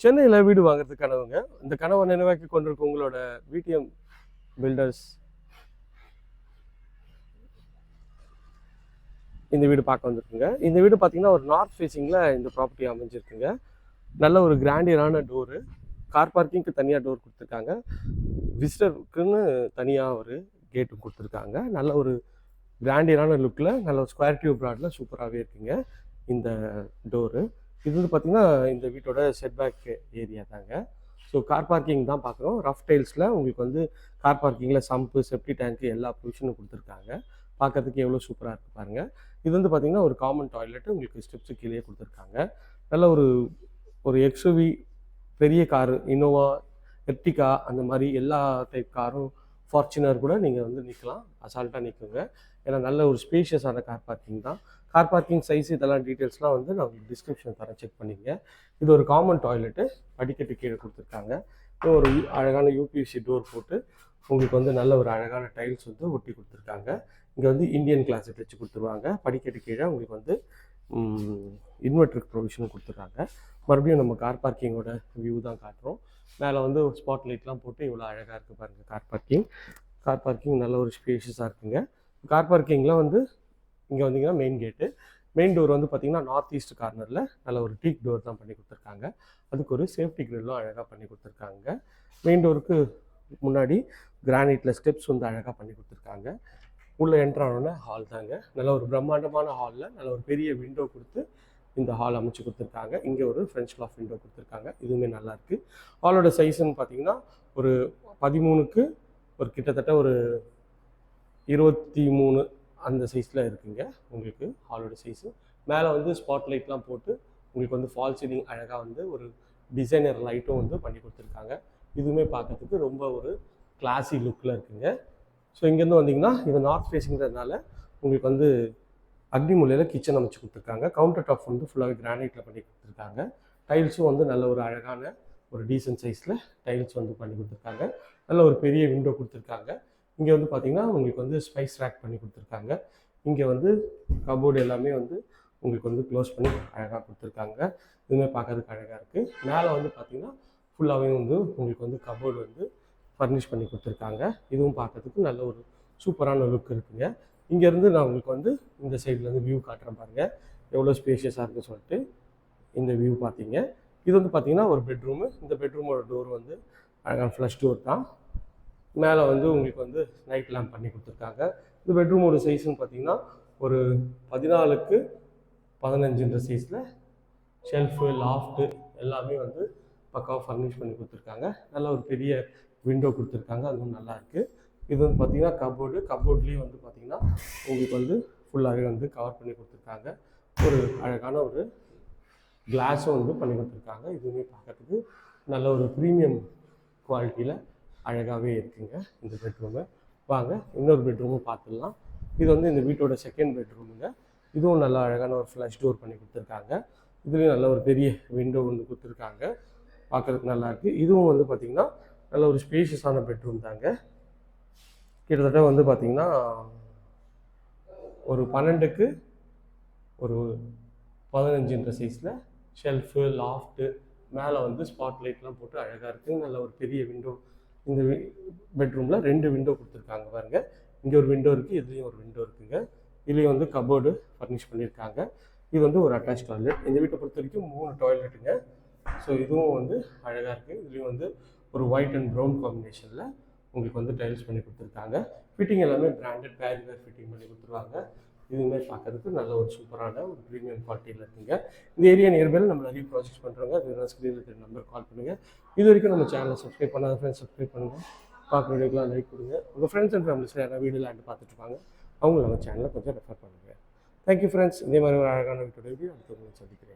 சென்னையில் வீடு வாங்குறது கனவுங்க. இந்த கனவை நினைவாக்கி கொண்டிருக்க உங்களோட விடிஎம் பில்டர்ஸ் இந்த வீடு பார்க்க வந்திருக்குங்க. இந்த வீடு பார்த்தீங்கன்னா ஒரு நார்த் ஃபேஸிங்கில் இந்த ப்ராப்பர்ட்டி அமைஞ்சிருக்குங்க. நல்ல ஒரு கிராண்டியரான டோரு கார் பார்க்கிங்க்கு தனியாக டோர் கொடுத்துருக்காங்க. விசிட்டருக்குன்னு தனியாக ஒரு கேட்டும் கொடுத்துருக்காங்க. நல்ல ஒரு கிராண்டியரான லுக்கில் நல்ல ஒரு ஸ்கொயர் டியூப் ப்ராடில் சூப்பராகவே இருக்குங்க. இந்த டோரு இது வந்து பார்த்தீங்கன்னா இந்த வீட்டோட செட்பேக் ஏரியா தாங்க. ஸோ கார் பார்க்கிங் தான் பார்க்குறோம் ரஃப் டைல்ஸில் உங்களுக்கு வந்து கார் பார்க்கிங்கில் சம்பு செப்டி டேங்க்கு எல்லா ப்ரொவிஷனும் கொடுத்துருக்காங்க. பார்க்கறதுக்கு எவ்வளோ சூப்பராக இருக்குது பாருங்கள் இது வந்து பார்த்திங்கன்னா ஒரு காமன் டாய்லெட் உங்களுக்கு ஸ்டெப்ஸு கீழே கொடுத்துருக்காங்க. நல்ல ஒரு ஒரு எக்ஸுவி பெரிய காரு இனோவா எர்டிகா அந்த மாதிரி எல்லா டைப் காரும் ஃபார்ச்சுனர் கூட நீங்கள் வந்து நிற்கலாம் அசால்ட்டாக நிற்குங்க ஏன்னா நல்ல ஒரு ஸ்பேஷியஸான கார் பார்க்கிங் தான். கார் பார்க்கிங் சைஸ் இதெல்லாம் டீட்டெயில்ஸ்லாம் வந்து நான் உங்களுக்கு டிஸ்கிரிப்ஷன் தரேன். செக் பண்ணிங்க இது ஒரு காமன் டாய்லெட்டு படிக்கட்டு கீழே கொடுத்துருக்காங்க. ஒரு அழகான யூபிஎஸ்சி டோர் போட்டு உங்களுக்கு வந்து நல்ல ஒரு அழகான டைல்ஸ் வந்து ஒட்டி கொடுத்துருக்காங்க. இங்கே வந்து இந்தியன் கிளாஸை வச்சு கொடுத்துருவாங்க. படிக்கட்டு கீழே உங்களுக்கு வந்து இன்வெர்டர் ப்ரொவிஷனும் கொடுத்துட்றாங்க மறுபடியும் நம்ம கார் பார்க்கிங்கோட வியூ தான் காட்டுறோம். மேலே வந்து ஒரு ஸ்பாட் லைட்லாம் போட்டு இவ்வளோ அழகாக இருக்குது பாருங்கள் கார் பார்க்கிங் கார் பார்க்கிங் நல்ல ஒரு ஸ்பேஷியஸாக இருக்குங்க. கார் பார்க்கிங்கில் வந்து இங்கே வந்தீங்கன்னா மெயின் கேட்டு மெயின் டோர் வந்து பார்த்தீங்கன்னா நார்த் ஈஸ்ட் கார்னரில் நல்ல ஒரு டீக் டோர் தான் பண்ணி கொடுத்துருக்காங்க. அதுக்கு ஒரு சேஃப்டி கிரில்லும் அழகாக பண்ணி கொடுத்துருக்காங்க. மெயின் டோருக்கு முன்னாடி கிரானைட்டில் ஸ்டெப்ஸ் வந்து அழகாக பண்ணி கொடுத்துருக்காங்க. உள்ளே என்ட்ரு ஆனோடனே ஹால் தாங்க. நல்ல ஒரு பிரம்மாண்டமான ஹாலில் நல்ல ஒரு பெரிய விண்டோ கொடுத்து இந்த ஹால் அமைச்சு கொடுத்துருக்காங்க. இங்கே ஒரு ஃப்ரெஞ்ச் கிளாஃப் விண்டோ கொடுத்துருக்காங்க. இதுவுமே நல்லாயிருக்கு ஹாலோட சைஸ்ன்னு பார்த்தீங்கன்னா ஒரு பதிமூணுக்கு ஒரு கிட்டத்தட்ட ஒரு இருபத்தி மூணு அந்த சைஸில் இருக்குங்க. உங்களுக்கு ஹாலோட சைஸு மேலே வந்து ஸ்பாட் லைட்லாம் போட்டு உங்களுக்கு வந்து ஃபால் சீலிங் அழகாக வந்து ஒரு டிசைனர் லைட்டும் வந்து பண்ணி கொடுத்துருக்காங்க. இதுவுமே பார்க்கறதுக்கு ரொம்ப ஒரு கிளாஸி லுக்கில் இருக்குங்க. ஸோ இங்கேருந்து வந்தீங்கன்னா இது நார்த் ஃபேஸிங்கிறதுனால உங்களுக்கு வந்து அக்னி மூலையில் கிச்சன் அமைச்சு கொடுத்துருக்காங்க. கவுண்டர் டாப் வந்து ஃபுல்லாகவே கிரானைட்டில் பண்ணி கொடுத்துருக்காங்க. டைல்ஸும் வந்து நல்ல ஒரு அழகான ஒரு டீசன்ட் சைஸில் டைல்ஸ் வந்து பண்ணி கொடுத்துருக்காங்க. நல்ல ஒரு பெரிய விண்டோ கொடுத்துருக்காங்க. இங்கே வந்து பார்த்தீங்கன்னா உங்களுக்கு வந்து ஸ்பைஸ் ரேக் பண்ணி கொடுத்துருக்காங்க. இங்கே வந்து கபோர்டு எல்லாமே வந்து உங்களுக்கு வந்து க்ளோஸ் பண்ணி அழகாக கொடுத்துருக்காங்க. இதுவுமே பார்க்கறதுக்கு அழகாக இருக்குது மேலே வந்து பார்த்தீங்கன்னா ஃபுல்லாகவே வந்து உங்களுக்கு வந்து கபோர்டு வந்து ஃபர்னிஷ் பண்ணி கொடுத்துருக்காங்க. இதுவும் பார்க்கறதுக்கு நல்ல ஒரு சூப்பரான லுக் இருக்குங்க. இங்கேருந்து நான் உங்களுக்கு வந்து இந்த சைட்லேருந்து வியூ காட்டுறேன் பாருங்கள் எவ்வளோ ஸ்பேஷியஸாக இருக்குன்னு சொல்லிட்டு இந்த வியூ பார்த்தீங்க. இது வந்து பார்த்திங்கன்னா ஒரு பெட்ரூமு இந்த பெட்ரூமோட டோர் வந்து அழகான ஃப்ளஷ் டோர் தான். மேலே வந்து உங்களுக்கு வந்து நைட் லேம்ப் பண்ணி கொடுத்துருக்காங்க. இந்த பெட்ரூமோட சைஸ்னு பார்த்தீங்கன்னா ஒரு பதினாலுக்கு பதினஞ்சுன்ற சைஸில் ஷெல்ஃபு லாஃப்ட்டு எல்லாமே வந்து பக்காவாக ஃபர்னிஷ் பண்ணி கொடுத்துருக்காங்க. நல்ல ஒரு பெரிய விண்டோ கொடுத்துருக்காங்க. அதுவும் நல்லா இருக்குது இது வந்து பார்த்தீங்கன்னா கபோர்டு கபோர்ட்லேயும் வந்து பார்த்தீங்கன்னா உங்களுக்கு வந்து ஃபுல்லாகவே வந்து கவர் பண்ணி கொடுத்துருக்காங்க. ஒரு அழகான ஒரு கிளாஸும் வந்து பண்ணி கொடுத்துருக்காங்க. இதுவுமே பார்க்கறதுக்கு நல்ல ஒரு ப்ரீமியம் குவாலிட்டியில் அழகாகவே இருக்குங்க. இந்த பெட்ரூமு வாங்க இன்னொரு பெட்ரூமும் பார்த்துடலாம் இது வந்து இந்த வீட்டோட செகண்ட் பெட்ரூமுங்க இதுவும் நல்லா அழகான ஒரு ஃப்ளஷ் டோர் பண்ணி கொடுத்துருக்காங்க. இதுலேயும் நல்ல ஒரு பெரிய விண்டோ ஒன்று கொடுத்துருக்காங்க. பார்க்குறதுக்கு நல்லா இருக்குது இதுவும் வந்து பார்த்திங்கன்னா நல்ல ஒரு ஸ்பேஷியஸான பெட்ரூம் தாங்க. கிட்டத்தட்ட வந்து பார்த்திங்கன்னா ஒரு பன்னெண்டுக்கு ஒரு பதினஞ்சுன்ற சைஸில் ஷெல்ஃபு லாஃப்ட்டு மேலே வந்து ஸ்பாட் லைட்லாம் போட்டு அழகாக இருக்குது நல்ல ஒரு பெரிய விண்டோ இந்த பெட்ரூமில் ரெண்டு விண்டோ கொடுத்துருக்காங்க பாருங்கள் இங்கே ஒரு விண்டோ இருக்குது இதுலேயும் ஒரு விண்டோ இருக்குங்க. இதுலேயும் வந்து கபோர்டு ஃபர்னிஷ் பண்ணியிருக்காங்க. இது வந்து ஒரு அட்டாச் டாய்லெட் இந்த வீட்டை பொறுத்த வரைக்கும் மூணு டாய்லெட்டுங்க ஸோ இதுவும் வந்து அழகாக இருக்குது இதுலேயும் வந்து ஒரு ஒயிட் அண்ட் ப்ரௌன் காம்பினேஷனில் உங்களுக்கு வந்து டைல்ஸ் பண்ணி கொடுத்துருக்காங்க. ஃபிட்டிங் எல்லாமே பிராண்டட் பேரிவேர் ஃபிட்டிங் பண்ணி கொடுத்துருவாங்க. இதுவுமே பார்க்கறதுக்கு நல்ல ஒரு சூப்பரான ஒரு ப்ரீமியம் குவாலிட்டியில் இருக்குங்க. இந்த ஏரியா நியர்பையில் நம்ம நிறைய ப்ராஜெக்ட்ஸ் பண்ணுறோங்க அது ஸ்க்ரீனில் இருக்கிற நம்பர் கால் பண்ணுங்கள் இது வரைக்கும் நம்ம சேனலை சப்ஸ்கிரைப் பண்ணாத ஃப்ரெண்ட்ஸ் சப்ஸ்கிரைப் பண்ணுங்கள் பார்க்குற வீடியோக்கெலாம் லைக் கொடுங்க. உங்கள் ஃப்ரெண்ட்ஸ் அண்ட் ஃபேமிலிஸில் யாராவது வீடியோ லேண்ட் பார்த்துட்டு இருப்பாங்க அவங்க நம்ம சேனலை கொஞ்சம் ரெஃபர் பண்ணுங்கள் தேங்க்யூ ஃப்ரெண்ட்ஸ் இதே மாதிரி ஒரு அழகான வீட்டோட வீடியோ அடுத்து உங்களை சந்திக்கிறேன்.